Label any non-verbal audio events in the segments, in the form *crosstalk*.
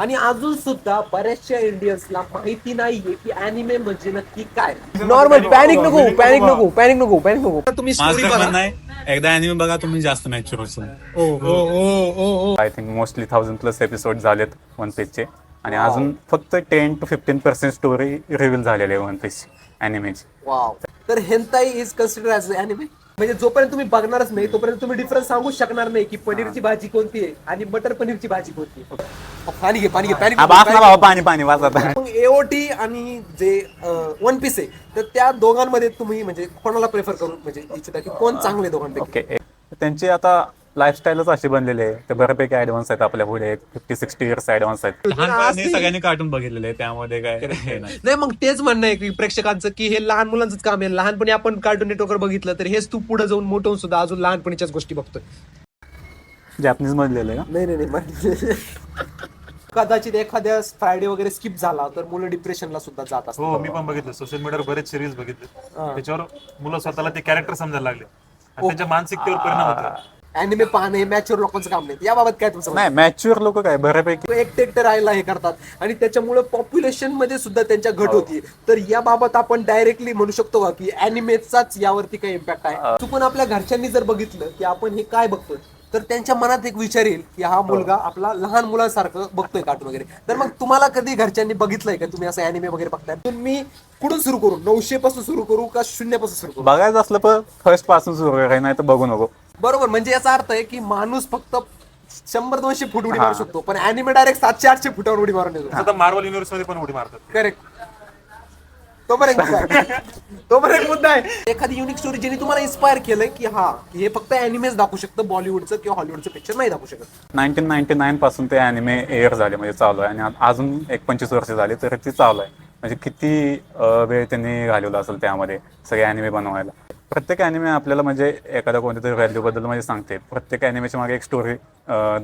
आणि अजून सुद्धा बऱ्याचशा इंडियन्सला माहिती नाहीये की अॅनिमे म्हणजे नक्की काय. नॉर्मल पॅनिक नको पॅनिक नको. पॅनिक नको पॅनिक नको. तुम्ही माझं बघा. म्हणणं आहे एकदा अॅनिमे बघा तुम्ही जास्त मॅच्युअर असाल ओ ओ ओ ओ ओ. I think mostly thousand plus episode झालेत वन पीसचे आणि अजून फक्त ten two fifteen percent story reveal झालेली आहे वन पीस अॅनिमेची वाव तर hentai is consider as anime म्हणजे जोपर्यंत तुम्ही बघणारच नाही तोपर्यंत तुम्ही डिफरन्स सांगू शकणार नाही की पनीरची भाजी कोणती आहे आणि मटर पनीरची भाजी कोणती आहे. पाणी घे पाणी घे बास ना पाणी पाणी आता. मग एओटी आणि जे वन पीस आहे तर त्या दोघांमध्ये तुम्ही म्हणजे कोणाला प्रेफर करू? म्हणजे इच्छिता की कोण चांगले दोघांपैकी? ओके त्यांची आता लाईफस्टाईलच अशी बनलेली आहे. ते बऱ्यापैकी ऍडव्हान्स आहेत आपल्या पुढे. फिफ्टी सिक्स्टी इयर्स ऍडव्हान्स आहेत. लहानपणी सगळ्यांनी कार्टून बघितलेले आहे, त्यामध्ये काय हे नाही. *laughs* नाही मग तेच म्हणणं आहे की प्रेक्षकांचं की हे लहान मुलांचंच काम आहे. लहानपणी आपण कार्टून नेटवर्कवर बघितलं तर हेच तू पुढे जाऊन मोठं होऊन सुद्धा अजून लहानपणीच्याच गोष्टी बघतोय. जॅपनीज आहे का नाही नाही नाही कदाचित एखाद्या फ्रायडे वगैरे स्किप झाला तर मुलं डिप्रेशनला सुद्धा जात असतात. हो मी पण बघितलं. सोशल मीडियावर बरेच सिरीज बघितले. त्याच्यावर मुलं स्वतःला ते कॅरेक्टर समजायला लागले. आणि त्यांच्या मानसिकतेवर परिणाम होतो. अॅनिमे पाहणे हे मॅच्युअर लोकांचं काम नाही. याबाबत काय तुमचं? नाही मॅच्युअर लोक काय? बऱ्यापैकी एकटे एकटे राहायला हे करतात. आणि त्याच्यामुळे पॉप्युलेशनमध्ये सुद्धा त्यांच्या घट होती. तर याबाबत आपण डायरेक्टली म्हणू शकतो का की अॅनिमेचाच यावरती काही इम्पॅक्ट आहे? चुकून आपल्या घरच्यांनी जर बघितलं की आपण हे काय बघतोय तर त्यांच्या मनात एक विचार येईल की हा मुलगा आपला लहान मुलांसारखं बघतोय कार्टून वगैरे. तर मग तुम्हाला कधी घरच्यांनी बघितलंय का? तुम्ही असं अॅनिमे वगैरे बघताय? तर मी कुठून सुरू करू? नऊशे पासून सुरू करू का शून्यपासून सुरू करू? बघायचं असलं तर फर्स्टपासून सुरू करायचं नाही तर बघू नको. बरोबर म्हणजे याचा अर्थ आहे की माणूस फक्त शंभर दोनशे फूट उडी मारू शकतो पण अॅनिमे डायरेक्ट सातशे आठशे फुटावर उडी मारून येतो. आता मार्वल युनिव्हर्समध्ये पण उडी मारतात. करेक्ट तो पण एक मुद्दा आहे. तो पण एक मुद्दा आहे एखादी युनिक स्टोरी ज्याने तुम्हाला इन्स्पायर केलंय की हा की हे फक्त अॅनिमेच दाखवू शकतं बॉलिवूडचं किंवा हॉलिवूडचं पिक्चर नाही दाखवू शकत. नाईन्टीन नाईन्टी नाईन पासून ते अॅनिमे एअर झाले म्हणजे चालू आहे. आणि अजून एक पंचवीस वर्ष झाली तर ती चालू आहे. म्हणजे किती अं, वेळ त्यांनी घालवला असेल त्यामध्ये सगळे अॅनिमे बनवायला? प्रत्येक अॅनिमे आपल्याला म्हणजे एखाद्या कोणत्या तरी व्हॅल्यू बद्दल म्हणजे सांगते. प्रत्येक अॅनिमेच्या मागे एक स्टोरी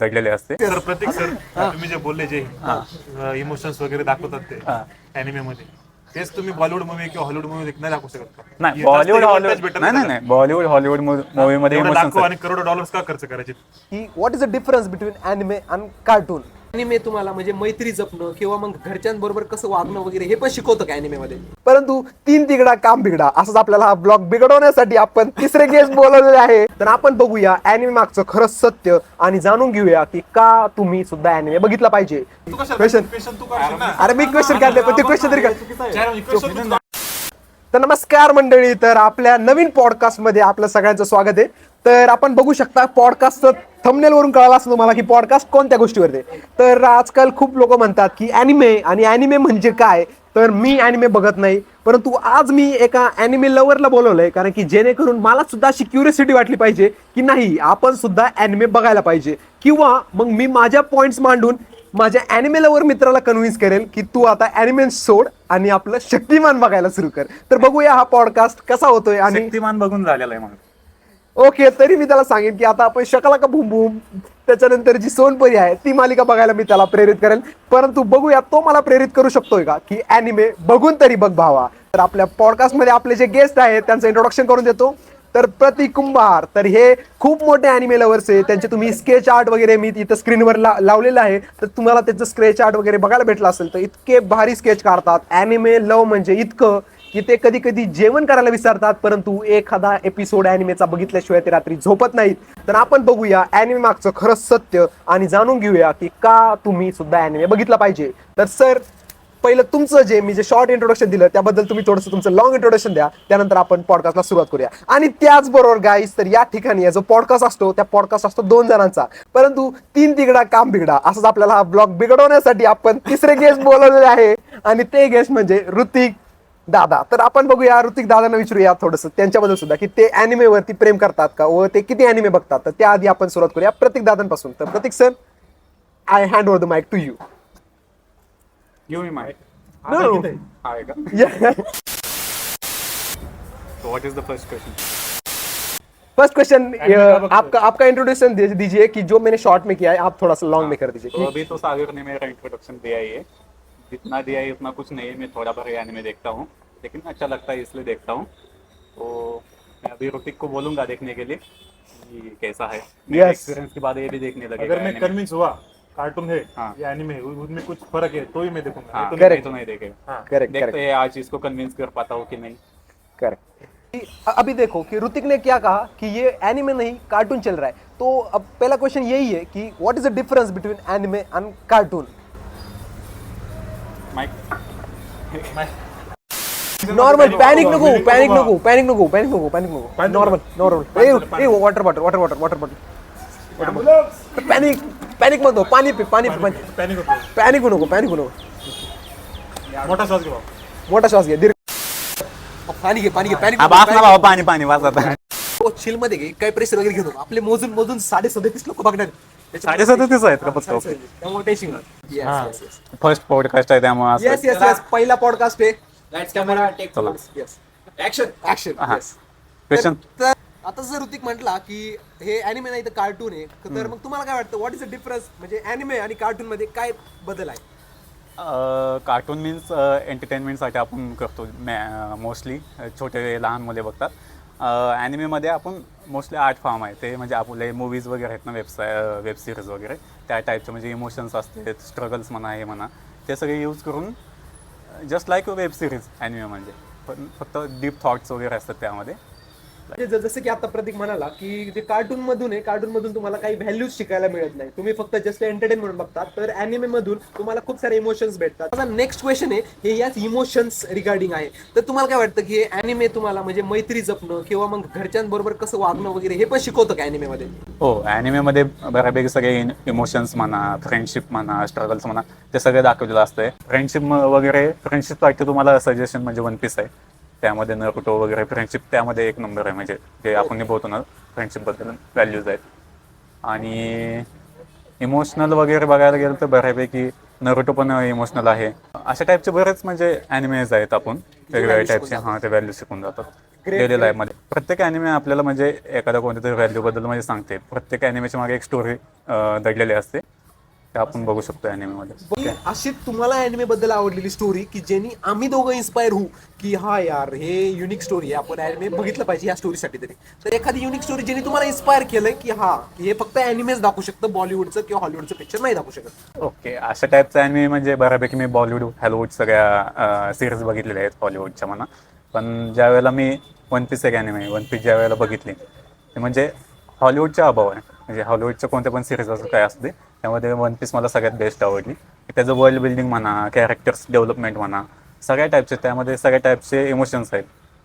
दडलेली असते. तर प्रत्येक सर तुम्ही जे बोलले जे इमोशन्स वगैरे दाखवतात ते अॅनिमे मध्ये तेच तुम्ही बॉलिवूड मूवी किंवा हॉलिवूड मूवी नाही दाखवू शकत? नाही बॉलिवूड हॉलिवूड नाही नाही नाही बॉलिवूड हॉलिवूड मूवी मध्ये आणि करोडो डॉलर्स का खर्च करायचे? What is the difference between anime आणि कार्टून अॅनिमे तुम्हाला म्हणजे मैत्री जपणं किंवा मग घरच्यांबरोबर कसं वागणं वगैरे हे पण शिकवतं का अॅनिमे मध्ये परंतु तीन तिगडा काम बिगडा असंच आपल्याला हा ब्लॉग बिघडवण्यासाठी आपण तिसरे गेस्ट बोलवलेले आहे. तर आपण बघूया अॅनिमे मागचं खरं सत्य आणि जाणून घेऊया की का तुम्ही सुद्धा अॅनिमे बघितला पाहिजे. तू कशा Question. क्वेश्चन तू करशील ना? अरे मी क्वेश्चन काढले पण ते क्वेश्चन तरी काढ. चार question तू- तर नमस्कार मंडळी तर आपल्या नवीन पॉडकास्टमध्ये आपलं सगळ्यांचं स्वागत आहे. तर आपण बघू शकता पॉडकास्टचं थंबनेल वरून कळालं असं तुम्हाला की पॉडकास्ट कोणत्या गोष्टीवरती तर आजकाल खूप लोक म्हणतात की अॅनिमे आणि अॅनिमे म्हणजे काय? तर मी अॅनिमे बघत नाही परंतु आज मी एका अॅनिमे लवरला बोलवलंय कारण की जेणेकरून मला सुद्धा अशी क्युरियोसिटी वाटली पाहिजे की नाही आपण सुद्धा अॅनिमे बघायला पाहिजे. किंवा मग मी माझ्या पॉईंट्स मांडून माझ्या अॅनिमे लवर मित्राला कन्व्हिन्स करेल की तू आता अॅनिमे सोड आणि आपलं शक्तिमान बघायला सुरू कर. तर बघूया हा पॉडकास्ट कसा होतोय आणि शक्तिमान बघून झालेला आहे म्हणून ओके तरी मी त्याला सांगेन की आता आपण शकला का भूम भूम? त्याच्यानंतर जी सोनपरी आहे ती मालिका बघायला मी त्याला प्रेरित करेल परंतु बघूया तो मला प्रेरित करू शकतोय का? की अॅनिमे बघून तरी बघ भावा. तर आपल्या पॉडकास्टमध्ये आपले जे गेस्ट आहेत त्यांचं इंट्रोडक्शन करून देतो. तर प्रतीक कुंभार तर हे खूप मोठे अॅनिमे लवर्स आहे त्यांचे तुम्ही स्केच आर्ट वगैरे मी इथं स्क्रीनवर ला लावलेलं आहे. तर तुम्हाला त्याचं स्केच आर्ट वगैरे बघायला भेटलं असेल तर इतके भारी स्केच काढतात. अॅनिमे लव म्हणजे इतकं. की ते कधी कधी जेवण करायला विसरतात परंतु एखादा एपिसोड अॅनिमेचा बघितल्याशिवाय ते रात्री झोपत नाहीत. तर आपण बघूया अॅनिमे मागचं खरं सत्य आणि जाणून घेऊया की का तुम्ही सुद्धा अॅनिमे बघितला पाहिजे. तर सर पहिलं तुमचं जे मी जे शॉर्ट इंट्रोडक्शन दिलं त्याबद्दल तुम्ही थोडंसं तुमचं लॉंग इंट्रोडक्शन द्या. त्यानंतर आपण पॉडकास्टला सुरुवात करूया. आणि त्याचबरोबर गाईस तर या ठिकाणी जो पॉडकास्ट असतो त्या पॉडकास्ट असतो दोन जणांचा. परंतु तीन तिकडा काम बिघडा. असंच आपल्याला हा ब्लॉग बिघडवण्यासाठी आपण तिसरे गेस्ट बोलवलेले आहे. आणि ते गेस्ट म्हणजे ऋतिक. दादा तर आपण बघूया ऋतिक दादांना विचारूया थोडंसं. त्यांच्याबद्दल सुद्धा की ते अॅनिमेवरती प्रेम करतात का? व ते किती अॅनिमे बघतात? तर त्याआधी आपण सुरुवात करूया प्रतीक दादांपासून. तर Pratik sir I hand over the mike to you No, no. What is the first question first question Anime का आपका आपका इंट्रोडक्शन दीजिए कि जो मैंने शॉर्ट में किया है आप थोड़ा सा लॉन्ग में कर तो दीजिए अभी तो सागर ने मेरा इंट्रोडक्शन दिया ही है। जितना दिया है उतना कुछ नहीं है। मैं थोड़ा भर एनिमे देखता हूँ। लेकिन अच्छा लगता है इसलिए देखता हूँ। तो मैं अभी ऋतिक को बोलूँगा देखने के लिए कि कैसा है। मेरे Yes. एक्सपीरियंस के बाद ये भी देखने लगेगा अगर मैं कन्विंस हुआ कार्टून है हाँ। या एनिमे है उनमें कुछ फ़र्क है तो ही मैं देखूँगा। हाँ, नहीं तो Correct. तो नहीं देखेगा। हाँ। करेक्ट देखते हैं आज इसको कन्विंस कर पाता हूँ कि नहीं। करेक्ट अभी देखो कि ऋतिक ने क्या कहा कि ये एनिमे नहीं कार्टून चल रहा है। तो अब पहला क्वेश्चन यही है कि what is the difference between anime and cartoon normal panic नको पॅनिक नको पॅनिक नको पॅनिक नको पॅनिक नको normal normal a water bottle water bottle water bottle panic पॅनिकमध्ये पाणी पी पाणी पी पाणी पैनिक होतो पॅनिक नको पॅनिक नको मोठा श्वास घे भाऊ. मोठा श्वास घे दीर्घ पाणी घे पाणी घे पॅनिक हा बास ना बाबा पाणी पाणी वाच आता चिलमध्ये घे काही प्रेशर वगैरे घेऊ नको आपले मोजून मोजून साडे सदतीस लोक बघणार साडे सदतीस आहेत का फक्त? त्यामुळे टेन्शन येस फर्स्ट पॉडकास्ट आहे त्यामुळे असं. येस येस पहिला पॉडकास्ट आहे. लाईट्स कॅमेरा टेक चला. Yes action action. Yes question तर आता जर ऋतिक म्हटला की हे अॅनिमे नाही तर कार्टून आहे. तर मग तुम्हाला काय वाटतं? व्हॉट इज द डिफरन्स म्हणजे अॅनिमे आणि कार्टून मध्ये काय बदल आहे? कार्टून मीन्स एंटरटेनमेंटसाठी आपण करतो मोस्टली छोटे लहान मुले बघतात. ॲनिमेमध्ये आपण मोस्टली आर्ट फॉर्म आहे. ते म्हणजे आपले मूवीज वगैरे आहेत ना वेबसाय वेब सिरीज वगैरे. त्या टाईपचे म्हणजे इमोशन्स असते स्ट्रगल्स म्हणा हे म्हणा. ते सगळे यूज करून just like web series anime म्हणजे. पण फक्त डीप थॉट्स वगैरे असतात त्यामध्ये. म्हणजे जसं की आता प्रतीक म्हणाला की जे कार्टून मधून आहे कार्टून मधून तुम्हाला काही व्हॅल्यूज शिकायला मिळत नाही. तुम्ही फक्त जस्ट एंटरटेन म्हणून बघता तर अॅनिमे मधून तुम्हाला खूप सारे इमोशन्स भेटतात. माझा नेक्स्ट क्वेश्चन आहे हे याच इमोशन्स रिगार्डिंग आहे. तर तुम्हाला काय वाटतं की अॅनिमे तुम्हाला म्हणजे मैत्री जपणं किंवा मग घरच्यांबरोबर कसं वागणं वगैरे हे पण शिकवतं का अॅनिमे मध्ये? हो ॲनिमेमध्ये बऱ्यापैकी सगळे इमोशन्स म्हणा फ्रेंडशिप म्हणा स्ट्रगल्स म्हणा ते सगळे दाखवलेलं असतंय. फ्रेंडशिप वगैरे फ्रेंडशिप वाटतं तुम्हाला सजेशन म्हणजे वन पीस आहे. त्यामध्ये नरुटो वगैरे फ्रेंडशिप त्यामध्ये एक नंबर आहे. म्हणजे जे आपण निभवतो ना फ्रेंडशिपबद्दल व्हॅल्यूज आहेत. आणि इमोशनल वगैरे बघायला गेलं तर बऱ्यापैकी नरुटो पण इमोशनल आहे. अशा टाईपचे बरेच म्हणजे अॅनिमेज आहेत आपण. वेगवेगळ्या टाईपचे हां ते व्हॅल्यू शिकून जातात. डेली लाईफमध्ये प्रत्येक अॅनिमे आपल्याला म्हणजे एखाद्या कोणत्या तरी व्हॅल्यू बद्दल म्हणजे सांगते. प्रत्येक अॅनिमेच्या मागे एक स्टोरी दडलेली असते. ते आपण बघू शकतो अॅनिमेमध्ये अशी तुम्हाला अॅनिमे बद्दल आवडलेली स्टोरी की ज्यांनी आम्ही दोघं इन्स्पायर होऊ की हा यार हे युनिक स्टोरी आहे आपण अॅनिमे बघितलं पाहिजे या स्टोरीसाठी तरी. तर एखादी युनिक स्टोरी ज्यांनी तुम्हाला इन्स्पायर केलंय की हा हे फक्त अॅनिमेच दाखवू शकतं बॉलिवूडचं किंवा हॉलिवूडचं पिक्चर नाही दाखवू शकत. ओके अशा टाईपचा अॅनिमे म्हणजे बऱ्यापैकी मी बॉलिवूड हॉलिवूड सगळ्या सिरीज बघितलेल्या आहेत हॉलिवूडच्या म्हणा. पण ज्या वेळेला मी वन पीस एक अॅनिमे वन पीस ज्या वेळेला बघितली ते म्हणजे हॉलिवूडचा अभाव आहे म्हणजे हॉलिवूडच्या कोणत्या पण सिरीज असं काय असते त्यामध्ये वन पीस मला सगळ्यात बेस्ट आवडली. त्याचं वर्ल्ड बिल्डिंग म्हणा कॅरेक्टर्स डेव्हलपमेंट म्हणा सगळ्या टाईपचे त्यामध्ये सगळ्या टाईपचे इमोशन्स आहेत.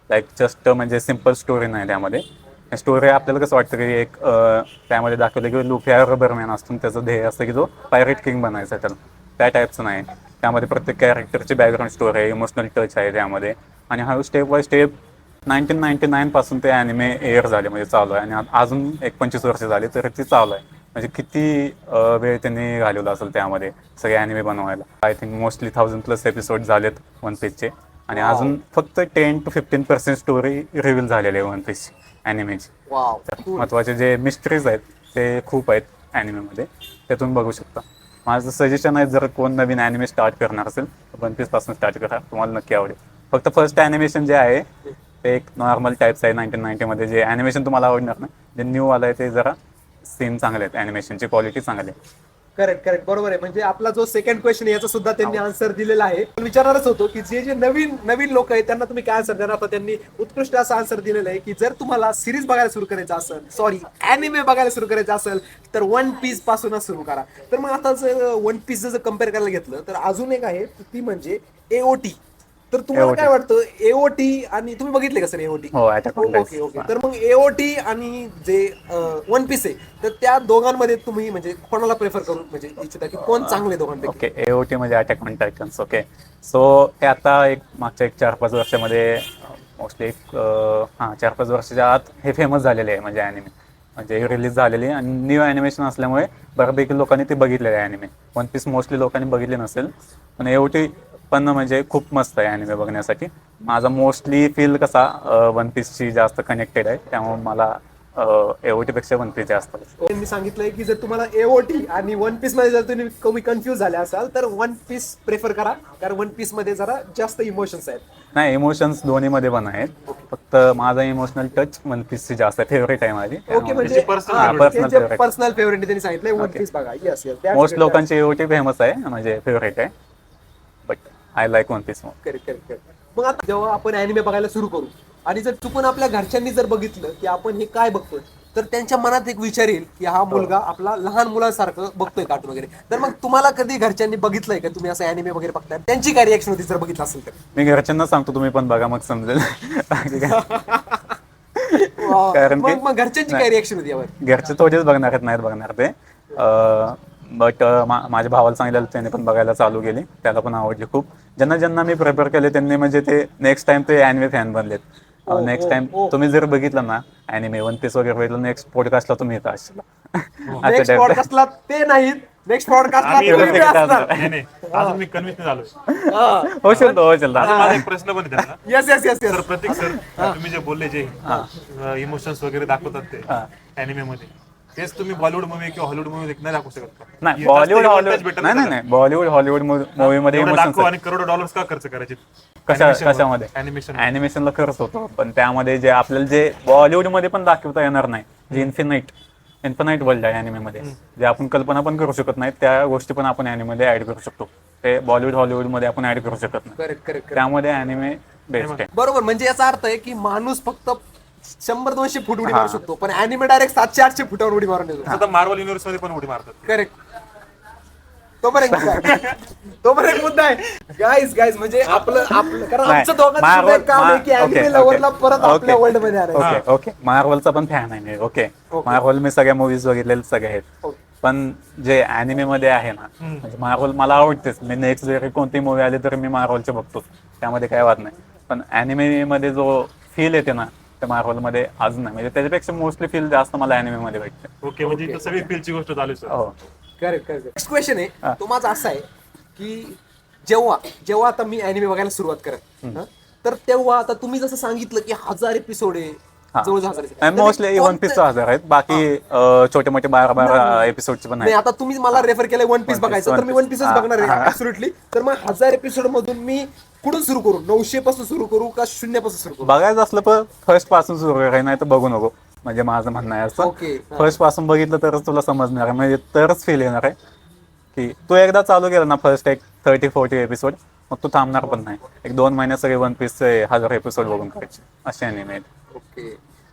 लाईक जस्ट म्हणजे सिंपल स्टोरी नाही त्यामध्ये. स्टोरी आपल्याला कसं वाटतं की एक त्यामध्ये दाखवलं की लुफी हा रबरमॅन असतो. त्याचं ध्येय असतं की जो पायरेट किंग बनायचा आहे त्याला. त्या टाईपचं नाही. त्यामध्ये प्रत्येक कॅरेक्टरची बॅकग्राऊंड स्टोरी आहे इमोशनल टच आहे त्यामध्ये. आणि हा step by step nineteen ninety nine पासून ते अॅनिमे एअर झाले. म्हणजे चालू आहे. आणि अजून एक पंचवीस वर्ष झाली तर ती चालू आहे. म्हणजे किती अं, वेळ त्यांनी घालवला असेल त्यामध्ये? सगळे अॅनिमे बनवायला. I think mostly thousand plus episode झालेत वन पीसचे आणि अजून फक्त ten two fifteen percent story reveal झालेली आहे वन पीसची अॅनिमेची वाव महत्त्वाचे जे मिस्ट्रीज आहेत ते खूप आहेत अॅनिमेमध्ये त्यातून बघू शकता. माझं सजेशन आहे जर कोण नवीन अॅनिमे स्टार्ट करणार असेल वन पीसपासून स्टार्ट करा. तुम्हाला नक्की आवडेल. फक्त फर्स्ट अॅनिमेशन जे आहे ते एक नॉर्मल टाईप्स आहे नाईन्टीन नाईन्टीमध्ये जे अॅनिमेशन तुम्हाला आवडणार ना जे न्यू आलं आहे ते जरा सीन चांगले आहेत अॅनिमेशनची क्वालिटी चांगली आहे. करेक्ट करेक्ट बरोबर आहे. म्हणजे आपला जो सेकंड क्वेश्चन याचा सुद्धा त्यांनी आन्सर दिलेला आहे. पण विचारणारच होतो की जे जे नवीन नवीन लोक आहेत त्यांना तुम्ही काय आन्सर देणार? तर त्यांनी उत्कृष्ट असा आन्सर दिलेला आहे की जर तुम्हाला सिरीज बघायला सुरू करायचं असेल सॉरी अॅनिमे बघायला सुरू करायचं असेल तर वन पीस पासूनच सुरू करा. तर मग आता जर वन पीस जर कंपेअर करायला घेतलं तर अजून एक आहे ती म्हणजे एओटी तर तुम्हाला. काय वाटतं? एओटी आणि तुम्ही बघितले का सर एओटी हो, ओके. ओके तर मग एओटी आणि जे वन पीस आहे तर त्या दोघांमध्ये तुम्ही म्हणजे कोणाला प्रेफर करू म्हणजे इच्छिता की कोण चांगले दोघांपैकी? ओके ए ओ टी म्हणजे attack on titans okay so हे आता एक मागच्या एक चार पाच वर्षामध्ये मोस्टली एक हां चार पाच वर्षाच्या आत हे फेमस झालेले आहे म्हणजे अॅनिमे म्हणजे रिलीज झालेली आणि न्यू अॅनिमेशन असल्यामुळे बऱ्यापैकी लोकांनी ते बघितलेले आहे अॅनिमे वन पीस मोस्टली लोकांनी बघितले नसेल. पण ए ओ टी पण म्हणजे खूप मस्त आहे अॅनिमे बघण्यासाठी. माझा मोस्टली फील कसा वन पीसची जास्त कनेक्टेड आहे त्यामुळे मला एओटी पेक्षा वन पीस जास्त. मी सांगितलंय की जर तुम्हाला एओटी आणि वन पीसमध्ये जर तुम्ही कमी कन्फ्युज झाले असाल तर वन पीस प्रेफर करा कारण वन पीसमध्ये जरा जास्त इमोशन्स आहेत. नाही इमोशन्स दोन्ही मध्ये पण आहेत. फक्त माझा इमोशनल टच वन पीसची जास्त आहे फेवरेट आहे माझी. ओके म्हणजे. पर्सनल फेवरेट त्यांनी सांगितलंय वन पीस बघा. येस येस मोस्ट लोकांची एओटी फेमस आहे म्हणजे फेवरेट आहे. I like one piece correct correct correct मग आता जेव्हा आपण अॅनिमे बघायला सुरू करू आणि जर चुकून आपल्या घरच्यांनी जर बघितलं की आपण हे काय बघतोय तर त्यांच्या मनात एक विचार येईल की हा मुलगा आपला लहान मुलांसारखं बघतोय कार्टून वगैरे. तर मग तुम्हाला कधी घरच्यांनी बघितलंय का? तुम्ही असं अॅनिमे वगैरे बघताय. त्यांची काय रिएक्शन होती जर बघितलं असेल तर? मी घरच्यांना सांगतो तुम्ही पण बघा मग समजेल. बाकी काय. *laughs* कारण की- मग मग घरच्यांची काय रिएक्शन होती यावर? घरचे थोडेच बघणार आहेत नाहीत बघणार ते. बट माझ्या भावाला सांगितलं त्याने पण बघायला चालू केली. त्याला पण आवडली खूप. ज्यांना ज्यांना मी प्रिपेअर केले त्यांनी म्हणजे ते नेक्स्ट टाइम ते अॅनिमे फॅन बनलेत. नेक्स्ट टाइम तुम्ही जर बघितलं ना अॅनिमे वन पीस वगैरे बघितलं नेक्स्ट पॉडकास्टला तुम्ही येता असला. नेक्स्ट पॉडकास्टला ते नाहीत. नेक्स्ट पॉडकास्टला मी कन्व्हिन्स हो. शकतो हो. शकतो माझा एक प्रश्न पण yes yes yes sir Pratik sir तुम्ही जे बोलले जे इमोशन्स वगैरे दाखवतात ते अॅनिमे मध्ये तेच तुम्ही बॉलिवूड मूवी किंवा हॉलिवूड मूवी नाही दाखवू शकत? नाही बॉलिवूड हॉलिवूड नाही नाही नाही बॉलिवूड हॉलिवूड मूवी मध्ये एवढं इमोशन्स लाखो आणि करोडो डॉलर्स का खर्च करायचे? कशा कशामध्ये? अॅनिमेशन अॅनिमेशनला खर्च होतो. पण त्यामध्ये जे आपल्याला जे बॉलिवूडमध्ये पण दाखवता येणार नाही जे इन्फिनाईट इन्फिनाईट वर्ल्ड आहे anime मध्ये. जे आपण कल्पना पण करू शकत नाही त्या गोष्टी पण आपण anime मध्ये ऍड करू शकतो. ते बॉलिवूड हॉलिवूडमध्ये आपण ऍड करू शकत नाही. करेक्ट करेक्ट त्यामध्ये अॅनिमे बेस्ट आहे. बरोबर म्हणजे याचा अर्थ आहे की माणूस फक्त शंभर दोनशे फूट उडी मारू शकतो पण अॅनिमे डायरेक्ट सातशे आठशे फुटावर उडी मारून येतो. आता मार्वल युनिव्हर्समध्ये पण उडी मारतात. करेक्ट तो पण एक मुद्दा आहे. तो पण एक मुद्दा आहे गाईज गाईज म्हणजे आपलं आपलं कारण नाही, आमचं दोघांचं सुद्धा Marvel- एक काम आहे की अॅनिमे लव्हरला. परत आपल्या. वर्ल्डमध्ये आणायचं. ओके ओके मार्वलचा पण फॅन आहे मी. ओके मार्वल मी सगळ्या मुव्हीज बघितलेले सगळे आहेत. पण जे अॅनिमे मध्ये आहे ना म्हणजे मार्वल मला आवडतेच. मी नेक्स्ट जरी कोणती मूवी आली तर मी मार्वलचे बघतो त्यामध्ये काय वाद नाही. पण अॅनिमे मध्ये जो फील येते ना त्या मार्वलमध्ये अजून नाही. म्हणजे त्याच्यापेक्षा मोस्टली फील जास्त मला अॅनिमे मध्ये भेटते ओके म्हणजे इथं सगळी फीलची गोष्ट सर हो. करेक्ट करेक्ट नेक्स्ट क्वेश्चन आहे. तो माझा असा आहे की जेव्हा जेव्हा आता मी अॅनिमे बघायला सुरुवात करत हं, तर तेव्हा आता तुम्ही जसं सांगितलं की हजार एपिसोड आहे जवळजवळ हजार episode. तर मोस्टली मी वन पीसचा हजार आहेत. बाकी अं, छोटे मोठे बारा बारा एपिसोडचे पण नाही आहेत. आता तुम्ही मला रेफर केलंय वन पीस One Piece, बघायचं. तर One मी Piece. वन पीसच हा, बघणार आहे हा. तर मग हजार एपिसोड मधून मी कुठून सुरू करू? नऊशे पासून सुरू करू का शून्यपासून सुरू करू? बघायचं असलं तर फर्स्टपासून सुरू करायचं नाही तर बघू नको. म्हणजे माझं म्हणणं आहे असं. फर्स्टपासून बघितलं तरच तुला समजणार आहे. म्हणजे तरच फील येणार आहे. की तू एकदा चालू केलं ना फर्स्ट एक थर्टी फोर्टी एपिसोड मग तू थांबणार पण नाही. एक दोन महिन्यात सगळे वन पीसचे हजार एपिसोड बघून करायचे असे अनिमे ओके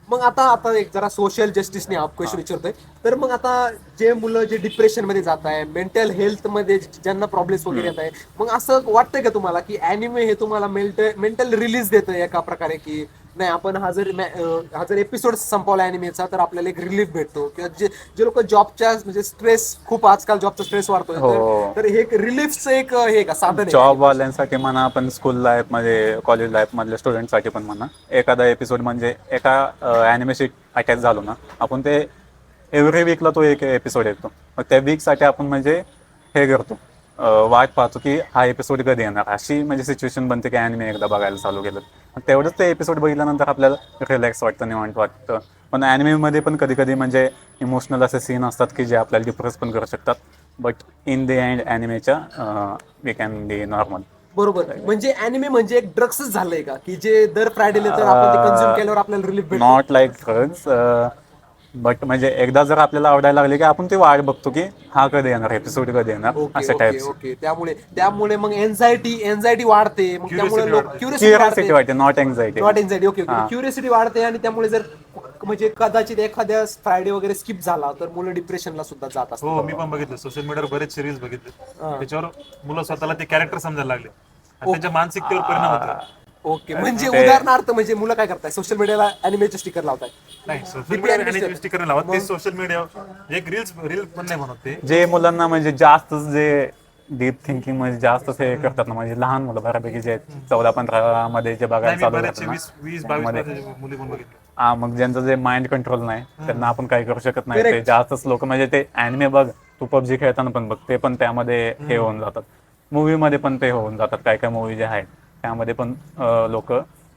मग आता आता एक जरा सोशल जस्टिसने हा क्वेश्चन विचारतोय. तर मग आता जे मुलं जे डिप्रेशनमध्ये जात आहे मेंटल हेल्थमध्ये ज्यांना प्रॉब्लेम्स वगैरे येत आहे मग असं वाटतंय का तुम्हाला की अॅनिमे हे तुम्हाला मेंटल रिलीज देतं एका प्रकारे की नाही आपण हा जर हा जर एपिसोड संपवला अॅनिमेचा तर आपल्याला एक रिलीफ भेटतो. किंवा जे जे लोक जॉबच्या म्हणजे स्ट्रेस खूप आजकाल जॉबचा स्ट्रेस वाढतोय हो. तर- हे एक रिलीफचं एक हे का साधन आहे. जॉब वाल्यांसाठी म्हणा आपण स्कूल लाईफमध्ये कॉलेज लाईफ मधल्या स्टुडंटसाठी पण म्हणा एखादा एपिसोड म्हणजे एका अॅनिमेशी अटॅच झालो ना आपण ते एव्हरी वीकला तो एक एपिसोड येतो. मग त्या वीकसाठी आपण म्हणजे हे करतो. वाट पाहतो की हा एपिसोड कधी येणार? अशी म्हणजे सिच्युएशन बनते की अॅनिमे एकदा बघायला चालू केलं. तेवढंच ते एपिसोड बघितल्यानंतर आपल्याला रिलॅक्स वाटतं निवांत वाटतं. पण अॅनिमेमध्ये पण कधी कधी म्हणजे इमोशनल असे सीन असतात की जे आपल्याला डिप्रेस पण करू शकतात. बट इन द एंड अॅनिमेच्या वी कॅन बी नॉर्मल बरोबर. म्हणजे अॅनिमे म्हणजे एक ड्रग्सच झालंय का? की जे दर फ्रायडेला तर आपण ते कन्झ्युम केल्यावर आपल्याला रिलीफ भेटतो. नॉट लाईक ड्रग्स बट म्हणजे एकदा जर आपल्याला आवडायला लागले की आपण ती वाट बघतो की हा कधी येणार एपिसोड कधी येणार ओके अशा ओके टाईप्स ओके त्यामुळे त्यामुळे मग एन्झायटी एन्झायटी वाढते. मग त्यामुळे लोक क्युरियोसिटी क्युरियोसिटी वाढते. वाटते not anxiety not anxiety okay okay. Curiosity वाढते आणि त्यामुळे जर म्हणजे कदाचित एखाद्या फ्रायडे वगैरे स्किप झाला तर मुलं डिप्रेशनला सुद्धा जात असतात. हो मी पण बघितलं. सोशल मीडियावर बरेच सिरीज बघितले. त्याच्यावर मुलं स्वतःला ते कॅरेक्टर समजायला लागले. आणि त्यांच्या मानसिकतेवर परिणाम होतो. ओके म्हणजे उदाहरणार्थ म्हणजे मुलं काय करताय? सोशल मीडियाला अॅनिमेचे स्टिकर लावताय. नाही सोशल मीडिया स्टिकर लावत. ते सोशल मीडिया एक रील्स रील पण नाही म्हणत ते. जे मुलांना म्हणजे जास्त जे डीप थिंकिंगमध्ये जास्त हे करतात ना म्हणजे लहान मुलं बऱ्यापैकी जे चौदा पंधरा मध्ये जे बघायला नाही मी चालू बरेचशे करतात वीस वीस ना, बावीस त्यामध्ये. वर्षाचे मुली पण बघितले. हा मग ज्यांचं जे माइंड कंट्रोल नाही त्यांना आपण काही करू शकत नाही. ते जास्तच लोक म्हणजे ते अॅनिमे बघ तू पबजी खेळताना पण बघ ते पण त्यामध्ये हे होऊन जातात. मूवी मध्ये पण ते होऊन जातात काय काय मूवी जे आहेत. त्यामध्ये पण लोक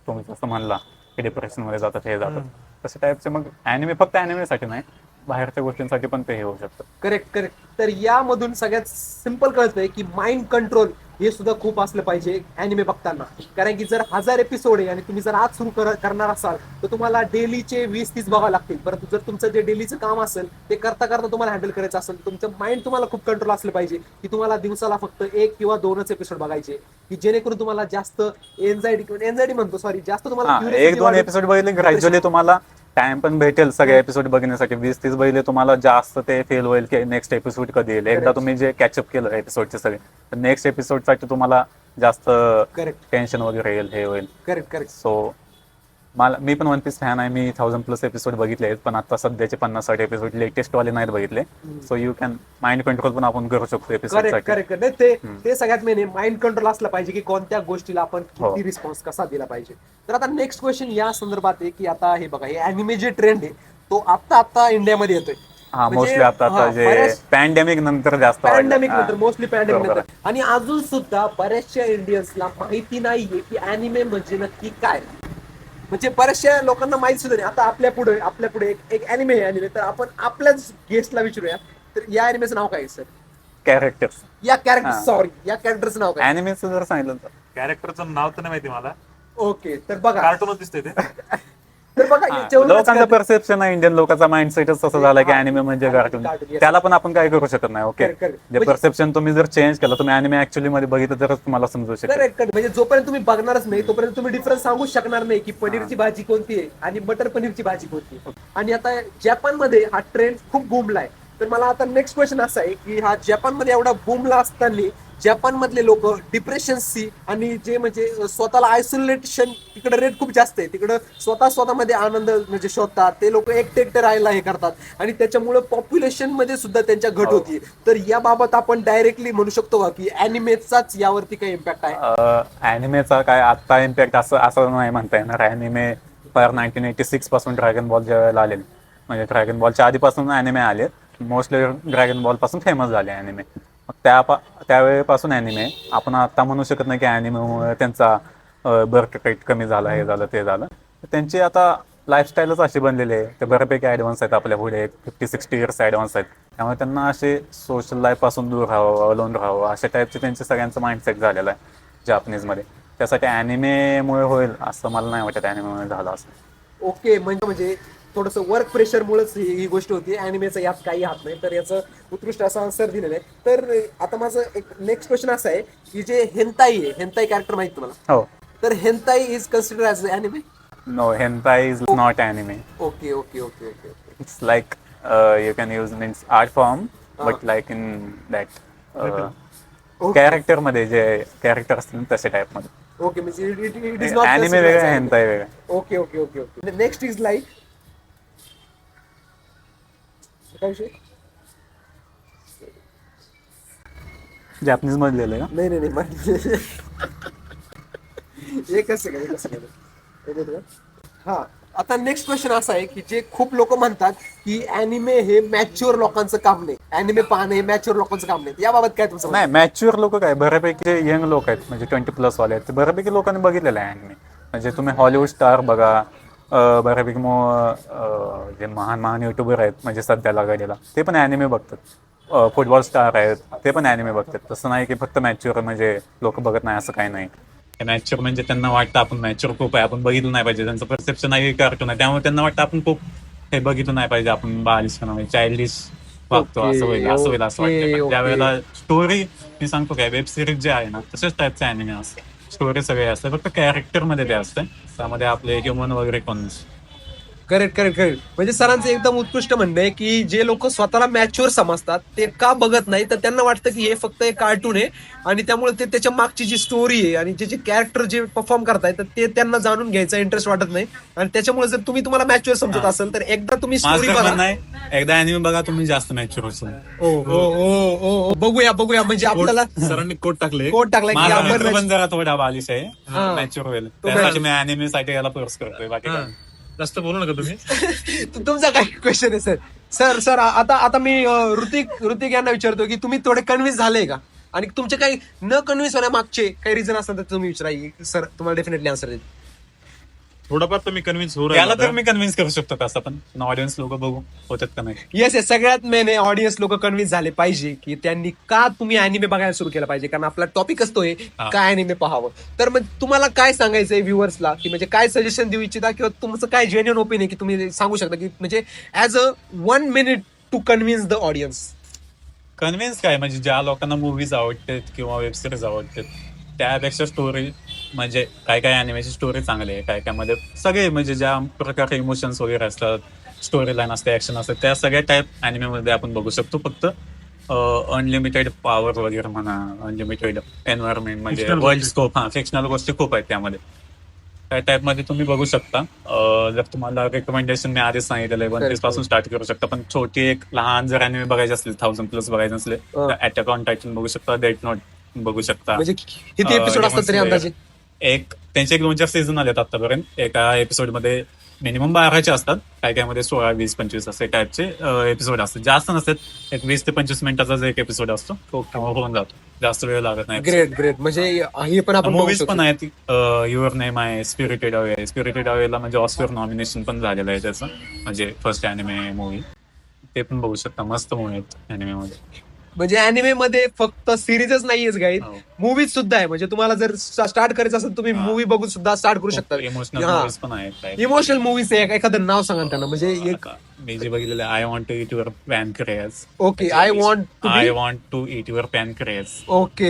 तुम्ही जसं म्हणला की डिप्रेशनमध्ये जातात हे जातात. तशा टाईपचे मग अॅनिमे फक्त अॅनिमेसाठी नाही. बाहेरच्या गोष्टींसाठी पण ते हे होऊ शकतं. करेक्ट करेक्ट तर यामधून सगळ्यात सिंपल कळतंय की माइंड कंट्रोल हे सुद्धा खूप असलं पाहिजे अॅनिमे बघताना. कारण की जर हजार एपिसोड आहे आणि तुम्ही जर आज सुरू करणार असाल तर तुम्हाला डेलीचे वीस तीस बघावं लागतील. परंतु जर तुमचं जे डेलीचं काम असेल ते करता करता तुम्हाला हँडल करायचं असेल तर तुमचं माइंड तुम्हाला खूप कंट्रोल असलं पाहिजे की तुम्हाला दिवसाला फक्त एक किंवा दोनच एपिसोड बघायचे की जेणेकरून तुम्हाला जास्त एन्झायटी एन्झायटी म्हणतो सॉरी जास्त तुम्हाला एक दोन. एपिसोड बघितले ग्रॅज्युअली तुम्हाला टाइम पण भेटेल सगळे एपिसोड बघण्यासाठी. वीस तीस बघितले तुम्हाला जास्त ते फेल होईल की नेक्स्ट एपिसोड कधी येईल. एकदा तुम्ही जे कॅचअप केलं एपिसोडचे सगळे तर नेक्स्ट एपिसोडसाठी तुम्हाला जास्त करेक्ट टेन्शन वगैरे येईल हे होईल. करेक्ट करेक्ट सो मला मी पण वन पीस फॅन आहे. मी थाउजंड प्लस एपिसोड बघितले आहेत. पण आता सध्याचे पन्नास साठ एपिसोड लेटेस्ट वाले नाहीत बघितले. So you can mind control पण आपण करू शकतो एपिसोड करेक्ट करेक्ट ते ते सगळ्यात मेन माइंड कंट्रोल असला पाहिजे की कोणत्या गोष्टीला आपण हो. किती रिस्पॉन्स कसा दिला पाहिजे. तर आता नेक्स्ट क्वेश्चन या संदर्भात आहे की आता हे बघा हे अॅनिमे जे ट्रेंड आहे तो आता आता इंडियामध्ये येतोय. हा म्हणजे, मोस्टली आता हा, आता जे पॅन्डेमिक नंतर जास्त. पॅन्डेमिक. नंतर मोस्टली पॅन्डेमिक नंतर. आणि अजून सुद्धा बऱ्याचशा इंडियन्सला माहिती नाहीये की अॅनिमे म्हणजे नक्की काय. म्हणजे बऱ्याचशा लोकांना माहिती सुद्धा नाही. आता आपल्या पुढे आपल्या पुढे एक एक अॅनिमे आहे अॅनिमे तर आपण आपल्याच गेस्टला विचारूया. तर या अॅनिमेचं नाव काय सर कॅरेक्टर्स या कॅरेक्टर हा. सॉरी या कॅरेक्टरचं नाव काय? अॅनिमेचं जर सांगितलं तर. कॅरेक्टरचं नाव तर नाही माहिती मला. ओके तर बघा. कार्टूनच दिसतंय ते. *laughs* तर बघा याच्यावरूनच लोकांचं परसेप्शन आहे इंडियन लोकांचा माइंडसेटच तसं झालं की. अॅनिमे म्हणजे कार्टून. त्याला पण आपण काय करू शकत नाही ओके. जे म्हणजे- परसेप्शन तुम्ही जर चेंज केलं तुम्ही अॅनिमे ऍक्च्युअली मध्ये बघितलं तरच तुम्हाला समजू करेक्ट म्हणजे जोपर्यंत तुम्ही बघणारच नाही तोपर्यंत तुम्ही डिफरन्स सांगू शकणार नाही की पनीरची भाजी कोणती आहे आणि बटर पनीरची भाजी कोणती आहे आणि आता जपानमध्ये हा ट्रेंड खूप बुमलाय तर मला आता नेक्स्ट क्वेश्चन असा आहे की हा जपानमध्ये एवढा बुमला असताना जपान मधले लोक डिप्रेशनशी आणि जे म्हणजे स्वतःला आयसोलेशन तिकडे रेट खूप जास्त आहे. तिकडं स्वतः स्वतःमध्ये आनंद म्हणजे शोधतात. ते लोक एकटे एकटे राहायला हे करतात. आणि त्याच्यामुळे पॉप्युलेशनमध्ये सुद्धा त्यांच्या घट हो. होती तर याबाबत आपण डायरेक्टली म्हणू शकतो का की अॅनिमेचाच यावरती काही इम्पॅक्ट आहे? अॅनिमेचा काय आता इम्पॅक्ट असं असं नाही म्हणता येणार. अॅनिमे पर नाईन्टीन एटी सिक्सपासून ड्रॅगन बॉल ज्या वेळेला आलेले. म्हणजे ड्रॅगन बॉलच्या आधीपासून अॅनिमे आले मोस्टली ड्रॅगन बॉलपासून फेमस झाले अॅनिमे मग त्या त्यावेळेपासून अॅनिमे आपण आता म्हणू शकत नाही की अॅनिमेमुळे त्यांचा बर्थ रेट कमी झाला हे झालं ते झालं. त्यांची आता लाईफस्टाईलच अशी बनलेली आहे. ते बऱ्यापैकी ॲडव्हान्स आहेत आपल्या पुढे. फिफ्टी सिक्स्टी इयर्स ॲडव्हान्स आहेत. त्यामुळे त्यांना असे सोशल लाईफपासून दूर राहावं अलोन राहावं अशा टाईपचे त्यांचे सगळ्यांचं माइंडसेट झालेलं आहे जापनीजमध्ये त्यासाठी अॅनिमेमुळे होईल असं मला नाही वाटत अॅनिमेमुळे झालं असं. ओके म्हणजे म्हणजे थोडस वर्क प्रेशरमुळेच ही ही गोष्ट होती. अॅनिमेचा यात काही हात नाही. तर याचं उत्कृष्ट असं आन्सर दिलेलं आहे. तर आता माझं एक नेक्स्ट क्वेश्चन असं आहे की जे हेंताई आहे हेंताई कॅरेक्टर माहिती तुम्हाला? हो. तर hentai is consider as anime no hentai is not anime okay okay okay okay it's like you can use means art form but like in that कॅरेक्टरमध्ये जे कॅरेक्टर असतील ना, तसे टाईपमध्ये. ओके म्हणजे इट इज नॉट अॅनिमे वेगळा वेगळा. Okay okay okay okay next is like काय विषय जॅपनीजमध्ये लिहिलंय का? नाही नाही नाही एकच सेकंड एकच सेकंड हं. आता नेक्स्ट क्वेश्चन असा आहे की जे खूप लोक म्हणतात की अॅनिमे हे मॅच्युअर लोकांचं काम नाही. अॅनिमे पाहणे हे मॅच्युअर लोकांचं काम नाही. याबाबत काय तुमचं नाही मॅच्युअर लोक काय? बऱ्यापैकी जे यंग लोक आहेत. म्हणजे ट्वेंटी प्लस वाले आहेत. ते बऱ्यापैकी लोकांनी बघितलेलं आहे अॅनिमे म्हणजे तुम्ही हॉलिवूड स्टार बघा बऱ्यापैकी मग जे महान महान युट्यूबर आहेत म्हणजे सध्याला घडीला ते पण अॅनिमे बघतात. फुटबॉल स्टार आहेत ते पण अॅनिमे बघतात. तसं नाही की फक्त मॅच्युअर म्हणजे लोक बघत नाही असं काही नाही. मॅच्युअर म्हणजे त्यांना वाटतं आपण मॅच्युअर खूप आहे आपण बघितलं नाही पाहिजे. त्यांचं परसेप्शन आहे कार्टून आहे. त्यामुळे त्यांना वाटतं आपण खूप हे बघितलं नाही पाहिजे आपण बालिश म्हणजे चाइल्डिश वागतो असं होईल असं होईल असं वाटतं. त्यावेळेला स्टोरी मी सांगतो काय वेब सिरीज जे आहे ना तसेच टाईपचे अॅनिमे असते स्टोरी सगळे असते फक्त कॅरेक्टरमध्ये ते असते. त्यामध्ये आपले ह्युमन वगैरे कोण करेक्ट करेक्ट करेक्ट म्हणजे सरांचं एकदम उत्कृष्ट म्हणणं आहे की जे लोक स्वतःला मॅच्युअर समजतात ते का बघत नाही तर त्यांना वाटतं की हे फक्त एक कार्टून आहे आणि त्यामुळे ते त्याच्या मागची जी स्टोरी आहे आणि जे जे कॅरेक्टर जे परफॉर्म करताय तर ते त्यांना जाणून घ्यायचा इंटरेस्ट वाटत नाही. आणि त्याच्यामुळे जर तुम्ही तुम्हाला मॅच्युअर समजत असेल तर एकदा तुम्ही स्टोरी बघा. आहे एकदा अॅनिमे बघा तुम्ही जास्त मॅच्युअर होईल ओ ओ ओ ओ ओ. बघूया बघूया. म्हणजे आपल्याला सरांनी कोट टाकले. कोट टाकलाय की माझा आपण पण जरा थोडा बालिश आहे. हा. मॅच्युअर होईल. त्यासाठी मी अॅनिमे साठी याला फोर्स करतोय बाकी काय. नाही. जास्त बोलू नका तुम्ही. *laughs* तु- तुमचा काय क्वेश्चन आहे सर सर सर आता आता मी अं, ऋतिक ऋतिक यांना विचारतो की तुम्ही थोडे कन्व्हिन्स झाले का? आणि तुमचे काही न कन्व्हिन्स होण्यामागचे काही रिझन असेल तर तुम्ही विचारा सर तुम्हाला डेफिनेटली आन्सर देईल. थोडंफार तुम्ही कन्व्हिन्स होऊ त्याला राहिला तर मी कन्व्हिन्स करू शकतो तसं पण? ऑडियन्स लोक बघू होतात का नाही? येस येस सगळ्यात मेन आहे ऑडियन्स लोक कन्व्हिन्स झाले पाहिजे की त्यांनी का तुम्ही अॅनिमे बघायला सुरू केलं पाहिजे? कारण आपला टॉपिक असतो हे. हा. काय अॅनिमे पाहावं? तर मग तुम्हाला काय सांगायचंय व्ह्युअर्सला की म्हणजे काय सजेशन देऊ इच्छिता? किंवा तुमचं काय जेन्युअन ओपिनियन की तुम्ही सांगू शकता? की म्हणजे as a one minute to convince the audience convince काय? म्हणजे ज्या लोकांना मूवीज आवडतात किंवा वेब सिरीज आवडतात त्यापेक्षा स्टोरी म्हणजे काय काय अॅनिमेची स्टोरी चांगली आहे काय काय मध्ये सगळे म्हणजे ज्या प्रकारे इमोशन्स वगैरे असतात स्टोरी लाईन असते ऍक्शन असते त्या सगळ्या टाईप अॅनिमे मध्ये आपण बघू शकतो फक्त अनलिमिटेड पॉवर वगैरे म्हणा अनलिमिटेड एन्व्हायरमेंट म्हणजे वर्ल्ड. स्कोप हा फिक्शनल गोष्टी खूप आहेत त्यामध्ये त्या टाईपमध्ये तुम्ही बघू शकता जर तुम्हाला रेकमेंडेशन मी आधीच सांगितलेलं आहे वन पीसपासून स्टार्ट करू शकता पण छोटी एक लहान जर अॅनिमे बघायचे असले थाउजंड प्लस बघायचे असले हा. तर अटॅक ऑन टायटन बघू शकता डेट नोट बघू शकता म्हणजे किती एपिसोड असतात तरी अंदाजे. एक त्यांचे एक दोन चार सीझन आलेत आतापर्यंत. एका एपिसोडमध्ये मिनिमम बाराचे असतात. काय काय मध्ये सोळा वीस पंचवीस असे टाईपचे एपिसोड असतात. जास्त नसतात. एक वीस ते पंचवीस मिनिटाचाच एक एपिसोड असतो तो होऊन जातो. जास्त वेळ लागत नाही. ग्रेट ग्रेट म्हणजे पण मूवीज पण आहेत. युअर नेम आहे स्पिरिटेड अवे आहे स्पिरिटेड अवेला म्हणजे ऑस्कर नॉमिनेशन पण झालेलं आहे त्याचं. म्हणजे फर्स्ट अॅनिमे मूवी ते पण बघू शकता. मस्त मूवी आहेत अॅनिमे मध्ये. म्हणजे अॅनिमे मध्ये फक्त सिरीजच नाहीयेच गाईड हो. मूवीज सुद्धा आहे म्हणजे तुम्हाला जर स्टार्ट करायचं असेल तुम्ही हा. मूवी बघून सुद्धा स्टार्ट करू शकता इमोशनल हा. मूवीज पण आहेत काय इमोशनल मूवीज आहे एखादं नाव सांगा त्यांना म्हणजे एक मी जे बघितलेलं I want to eat your pancreas okay I want I want to eat your pancreas okay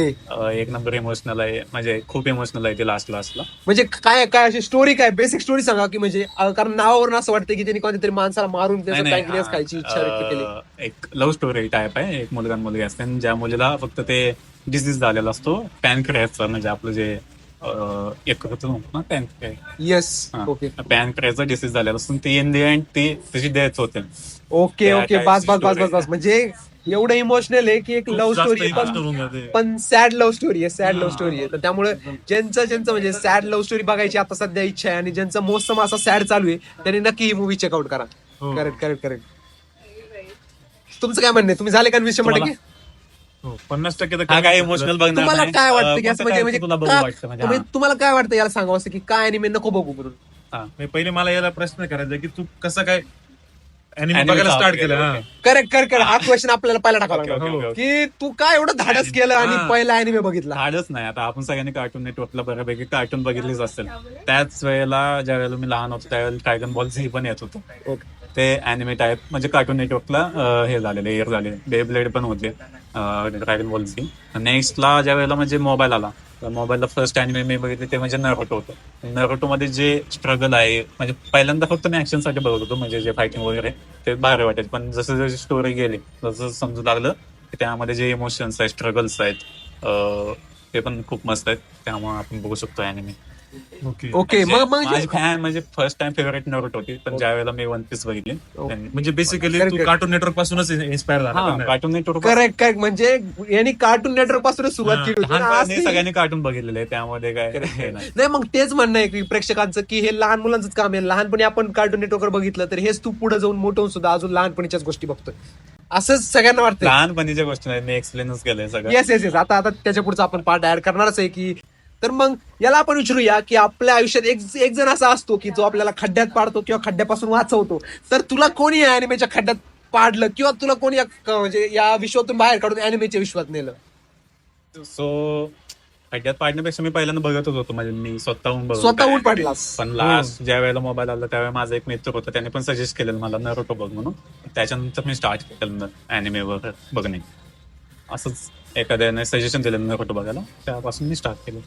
एक नंबर इमोशनल आहे म्हणजे खूप इमोशनल आहे ते लास्ट लास्टला म्हणजे काय काय अशी स्टोरी काय? बेसिक स्टोरी सांगा की म्हणजे कारण नावावरून असं वाटतं की त्यांनी कोणत्या माणसाला मारून पॅनक्रियास खायची इच्छा व्यक्त केली. एक लव्ह स्टोरी टाईप आहे एक मुलगा मुलगी असते. ज्या मुलीला फक्त ते डिसीज झालेला असतो पॅनक्रियाचा म्हणजे आपलं जे ना येस ओके पॅनक्रियाचा डिसीज झालेला असतो ती इन दी एंड ती त्याची डेथ होते. ओके ओके बस बस बस बस बस. म्हणजे एवढं इमोशनल आहे की एक लव्ह स्टोरी पण पण सॅड लव्ह स्टोरी आहे सॅड लव्ह स्टोरी आहे. तर त्यामुळे ज्यांचं ज्यांचं म्हणजे सॅड लव्ह स्टोरी बघायची आता सध्या इच्छा आहे आणि ज्यांचा मोसम असा सॅड चालू आहे त्यांनी नक्की ही मूवी चेकआउट करा. करेक्ट करेक्ट करेक्ट तुमचं काय म्हणणं आहे? तुम्ही झाले का विषय म्हणते की पन्नास टक्के तर हा काय इमोशनल बघणार तुम्हाला नाही. काय वाटतं की असं म्हणजे म्हणजे तुला बघू का- वाटतं म्हणजे? तुम्ही- हा. तुम्हाला काय वाटतं याला सांगावं असं की काय अनिमे नको बघू म्हणून? हा. मी पहिले मला याला प्रश्न करायचा की तू कसं काय अॅनिमे Anime बघायला start स्टार्ट केलं, हा. करेक्ट करेक्ट करेक्ट हा क्वेश्चन आपल्याला पहिला टाकावा okay, की तू काय एवढं धाडस केलं आणि हा. पहिला अनिमे बघितला? धाडच नाही. आता आपण सगळ्यांनी कार्टून नेटवर्कला बऱ्यापैकी कार्टून बघितलीच असेल. त्याच वेळेला ज्या वेळेला मी लहान होतो त्यावेळेला ड्रॅगन बॉल झी पण येत होतं. ओके ते अॅनिमे टाईप म्हणजे कार्टून नेटवर्कला हे झालेले एअर झाले बे ब्लेड पण होते ड्रॅगन बॉलची नेक्स्टला ज्या वेळेला म्हणजे मोबाईल आला तर मोबाईलला फर्स्ट अॅनिमे मी बघितले ते म्हणजे नरोटो होतं. नरोटोमध्ये जे स्ट्रगल आहे म्हणजे पहिल्यांदा फक्त मी ऍक्शनसाठी बघत होतो म्हणजे जे फायटिंग वगैरे ते भारी वाटायचे. पण जसं जशी स्टोरी गेली जसं समजू लागलं की त्यामध्ये जे इमोशन्स आहेत स्ट्रगल्स आहेत ते पण खूप मस्त आहेत. त्यामुळे आपण बघू शकतो अॅनिमे ओके. ओके मग मग माझी फॅन म्हणजे फर्स्ट टाइम फेवरेट नरोट होती पण ज्या वेळेला मी वन पीस बघितली म्हणजे बेसिकली Correct, तू correct. कार्टून नेटवर्क पासूनच इन्स्पायर झाला. हा. का? कार्टून नेटवर्क करेक्ट करेक्ट म्हणजे यांनी कार्टून नेटवर्क पासूनच सुरुवात केली होती. आणि आज लहानपणी ती- सगळ्यांनी कार्टून बघितलेले आहे, त्यामध्ये काय हे नाही. नाही मग तेच म्हणणं आहे की प्रेक्षकांचं की हे लहान मुलांचंच काम आहे. लहानपणी आपण कार्टून नेटवर्कवर बघितलं तर हेच तू पुढे जाऊन मोठं होऊन सुद्धा अजून लहानपणीच्याच गोष्टी बघतोय. असंच सगळ्यांना वाटतं लहानपणीच्या गोष्टी नाही मी एक्सप्लेनच केलंय सगळं. येस येस येस आता आता त्याच्या पुढचा आपण पार्ट ऍड करणारच आहे की तर मग याला आपण विचारूया की आपल्या आयुष्यात एक एक जण असा असतो की जो आपल्याला खड्ड्यात पाडतो किंवा खड्ड्यापासून वाचवतो. तर तुला कोणी या अॅनिमेच्या खड्ड्यात पाडलं किंवा तुला कोणी या- म्हणजे या विश्वातून बाहेर काढून अॅनिमेच्या विश्वात नेलं? सो खड्ड्यात पाडण्यापेक्षा मी पहिल्यांदा बघतच होतो. म्हणजे मी स्वतःहून. स्वतःहून पडलास. पण लास्ट ज्या वेळेला मोबाईल आला त्यावेळेला माझा एक मित्र होता. त्याने पण सजेस्ट केलेलं मला नरोटो बघ म्हणून. त्याच्यानंतर मी स्टार्ट केलं अॅनिमे वगैरे बघणे. असंच एखाद्याने सजेशन दिलं नरोटो बघायला. त्यापासून मी स्टार्ट केलं.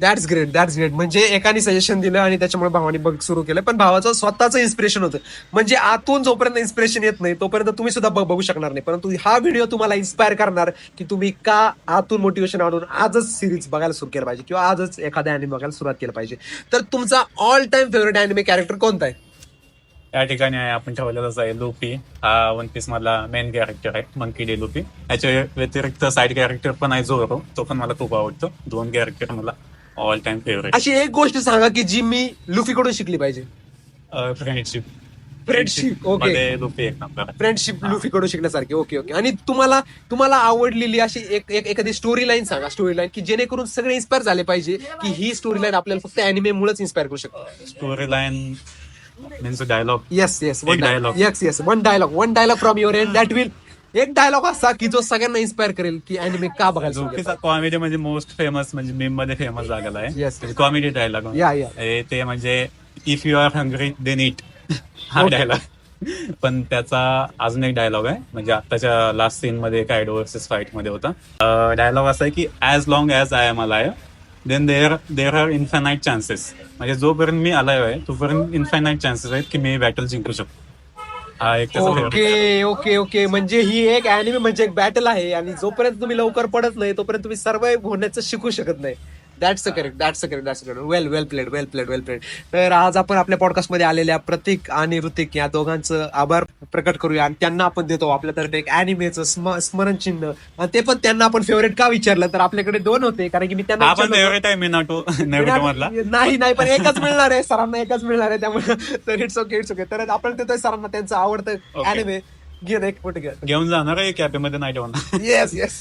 दॅट्स ग्रेट दॅट्स ग्रेट म्हणजे एकाने सजेशन दिलं आणि त्याच्यामुळे भावाने बघ सुरू केलं. पण भावाचं स्वतःचं इन्स्पिरेशन होतं. म्हणजे आतून जोपर्यंत इन्स्पिरेशन येत नाही तोपर्यंत तुम्ही सुद्धा बघू शकणार नाही. परंतु हा व्हिडिओ तुम्हाला इन्स्पायर करणार की तुम्ही का आतून मोटिवेशन आणून आजच सिरीज बघायला सुरू केलं पाहिजे किंवा आजच एखाद्या अॅनिमे बघायला सुरुवात केलं पाहिजे. तर तुमचा all time favourite anime character कोणता आहे? या ठिकाणी आहे आपण ठेवलेलाच आहे लुपी हा वन पीस मधला मेन कॅरेक्टर आहे मंकी डे लुपी याच्या व्यतिरिक्त साईड कॅरेक्टर पण आहे जोरो तो पण मला खूप आवडतो. दोन कॅरेक्टर मला. ऑल टाइम फेवरेट अशी एक गोष्ट सांगा की जी मी लुफीकडून शिकली पाहिजे. फ्रेंडशिप लुफी एक नंबर फ्रेंडशिप लुफी कडून शिकण्यासारखी ओके ओके आणि तुम्हाला तुम्हाला आवडलेली अशी एक एक- एखादी स्टोरी लाईन सांगा स्टोरी लाईन की जेणेकरून सगळे इन्स्पायर झाले पाहिजे की ही स्टोरी लाईन आपल्याला फक्त अॅनिमे मुळेच इन्स्पायर करू शकतो. Story line dialogue yes yes one dialogue. Yes yes one dialogue one dialogue from your end that will एक डायलॉग असा की जो सगळ्यांना इन्स्पायर करेल की अॅनिमे का बघायला सुरू कॉमेडी म्हणजे मोस्ट फेमस म्हणजे मीममध्ये फेमस झालेला. आहे कॉमेडी डायलॉग. ते म्हणजे if you are hungry then eat हा. डायलॉग पण त्याचा अजून एक डायलॉग आहे. म्हणजे आताच्या लास्ट सीन मध्ये कायडो वर्सेस फाईटमध्ये होता. डायलॉग असा आहे की as long as I am alive then there there are infinite chances म्हणजे जोपर्यंत मी अलाय आहे तोपर्यंत इन्फानाईट चान्सेस आहेत की मी बॅटल जिंकू शकतो. हा एक त्याचा favorite. Okay okay. ओके म्हणजे ही एक अॅनिमे म्हणजे एक बॅटल आहे आणि जोपर्यंत तुम्ही लवकर पडत नाही तोपर्यंत तुम्ही सर्वाईव्ह होण्याचं शिकू शकत नाही. That's a correct that's a correct that's correct well well played well played well played तर आज आपण आपल्या पॉडकास्टमध्ये आलेल्या प्रतीक आणि ऋतिक या दोघांचं आभार प्रकट करूया. आणि त्यांना आपण देतो आपल्यातर्फे एक अॅनिमेचं स्म स्मरण चिन्ह आणि ते पण त्यांना आपण फेवरेट का विचारलं? तर आपल्याकडे दोन होते कारण की मी त्यांना पण विचारलं होतं. फेवरेट आहे मी नाटो नेगेटिव्ह मधला. नाही नाही पण एकच मिळणार आहे सरांना एकच मिळणार आहे त्यामुळे *laughs* तर इट्स ओके इट्स ओके तर आपण देतोय सरांना त्यांचं आवडतं. अॅनिमे घेऊन एक फोटो घेऊन जाणार आहे कॅफे मध्ये नाईट होणार yes yes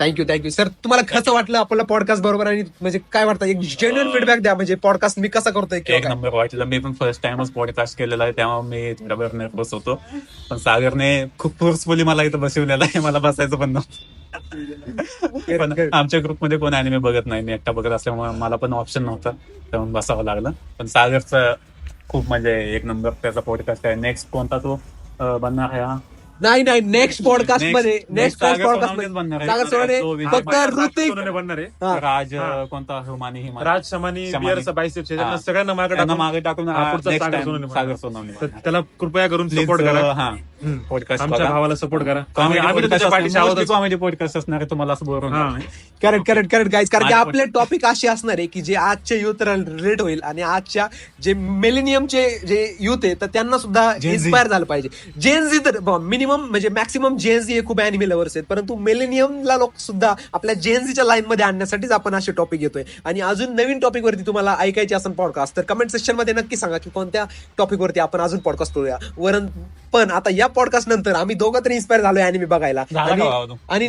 thank you thank you sir तुम्हाला कसं वाटलं आपल्याला पॉडकास्ट बरोबर आणि म्हणजे काय वाटतं? एक जेन्युअन फीडबॅक द्या. म्हणजे पॉडकास्ट मी कसा करतोय? एक? नंबर वाटलं. मी पण फर्स्ट टाइमच पॉडकास्ट केलेला आहे. त्यामुळे मी थोड्यावर नर्वस होतो पण सागरने खूप फोर्सफुली मला इथं बसवलेलं आहे. मला बसायचं पण नव्हतं. पण. आमच्या ग्रुपमध्ये कोण अॅनिमे बघत नाही. मी एकटा बघत असल्यामुळे मला पण ऑप्शन नव्हता. त्यामुळे बसावं लागलं. पण सागरचं खूप म्हणजे एक नंबर त्याचा पॉडकास्ट आहे. नेक्स्ट कोणता तो बनणार आहे हा? नाही नाही नेक्स्ट पॉडकास्टमध्ये नेक्स्ट पॉडकास्टमध्ये फक्त. ऋतिक बनणार आहे. राज कोणता हुमानी हिमानी राज. त्यांना सगळ्यांना मागे मागे टाकून हा, सागर सोनवणे. त्याला कृपया करून सपोर्ट करा हा. पॉडकास्ट आमच्या भावाला सपोर्ट करा. कॉमेडी पॉडकास्ट असणार आहे तुम्हाला असं. नाही. करेक्ट करेक्ट करेक्ट गाईज कारण की आपले टॉपिक असे असणार आहे की जे आजच्या युथ रिलेट होईल आणि आजच्या जे मिलेनियमचे जे युथ आहे तर त्यांना सुद्धा. इन्स्पायर झालं पाहिजे जेन झी तर मिनिमम म्हणजे मॅक्सिमम जेन झी हे खूप अॅनिमे लवर्स आहेत. परंतु मिलेनियमला लोक सुद्धा आपल्या जेन झीच्या लाईन मध्ये आणण्यासाठीच आपण असे टॉपिक घेतोय. आणि अजून नवीन टॉपिक वरती तुम्हाला ऐकायचे असेल पॉडकास्ट तर कमेंट सेक्शनमध्ये नक्की सांगा की कोणत्या टॉपिक वरती आपण अजून पॉडकास्ट करूया. वरण पण आता या पॉडकास्ट नंतर आम्ही दोघं तरी इन्स्पायर झालोय अॅनिमे बघायला? आणि.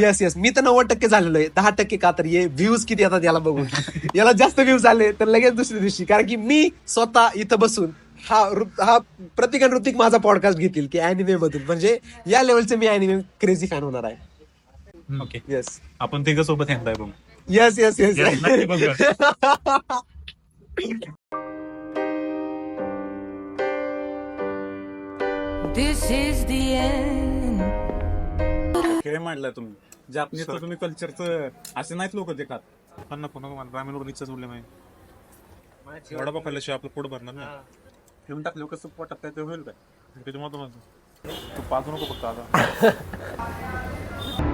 येस येस मी तर नव्वद टक्के झालेलो आहे. दहा टक्के का तर ये व्ह्यूज किती येतात याला बघून. *laughs* याला जास्त व्ह्यूज आले तर लगेच दुसऱ्या दिवशी. कारण की मी स्वतः इथं बसून हा हा प्रतीक आणि ऋतिक माझा पॉडकास्ट घेतील की अॅनिमे मधून. म्हणजे या लेवलचे मी अॅनिमे क्रेझी फॅन होणार आहे. ओके येस आपण तिघ सोबत येणार आहे बघू. येस येस येस Yes, नक्की बघूया. This is the end. खेळ मांडलाय तुम्ही. जापनीजचं तुम्ही कल्चरचं असे नाहीत लोक ते खात. पण नको नको मला ग्रामीण लोक इच्छाच बोलले माहिती वडापाव खाल्ल्याशिवाय आपलं पोट भरणार ना ठेवून टाकले कसं पोटात काय ते होईल काय? त्याच्यामुळे तो पाजू नको फक्त आता. *laughs*